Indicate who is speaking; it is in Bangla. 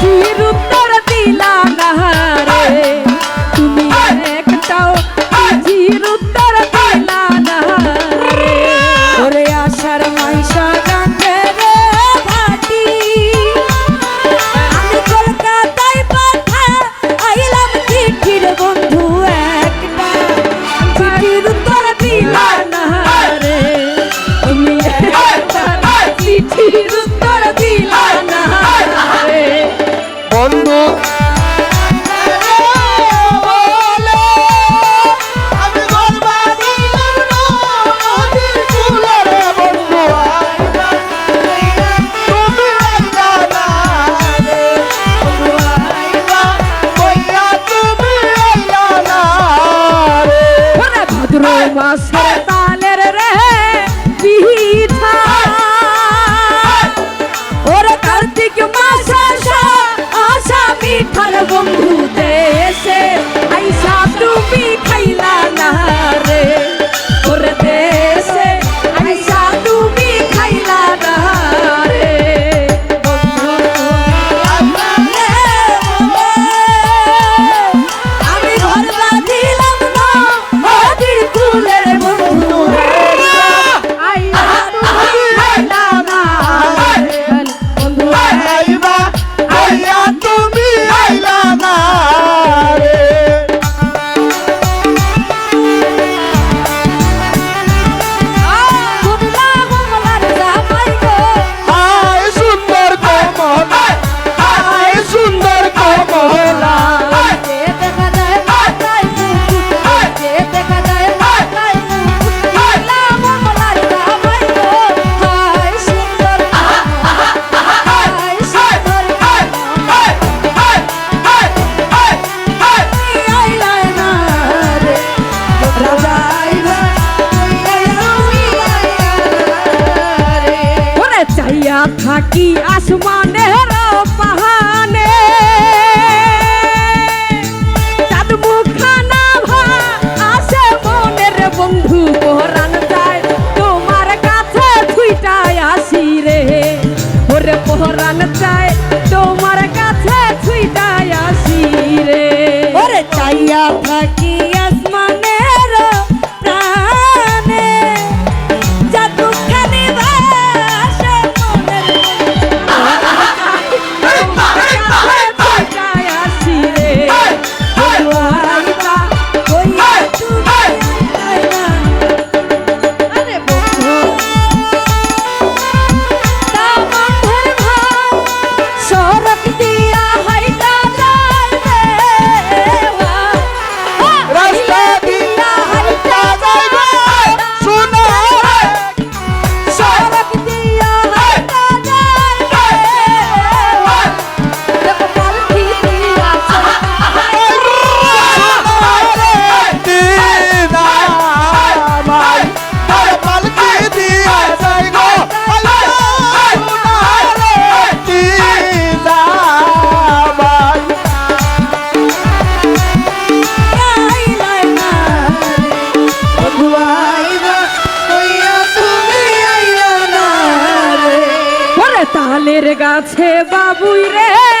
Speaker 1: কিরূপ থাকি আসমানের পাহানে চাঁদ তোমার কাছে রে। ওরে তোমার কাছে ছুইটায় আসি রে।
Speaker 2: ওরে চাইয়া থাকি
Speaker 1: তালের গাছে বাবুই রে।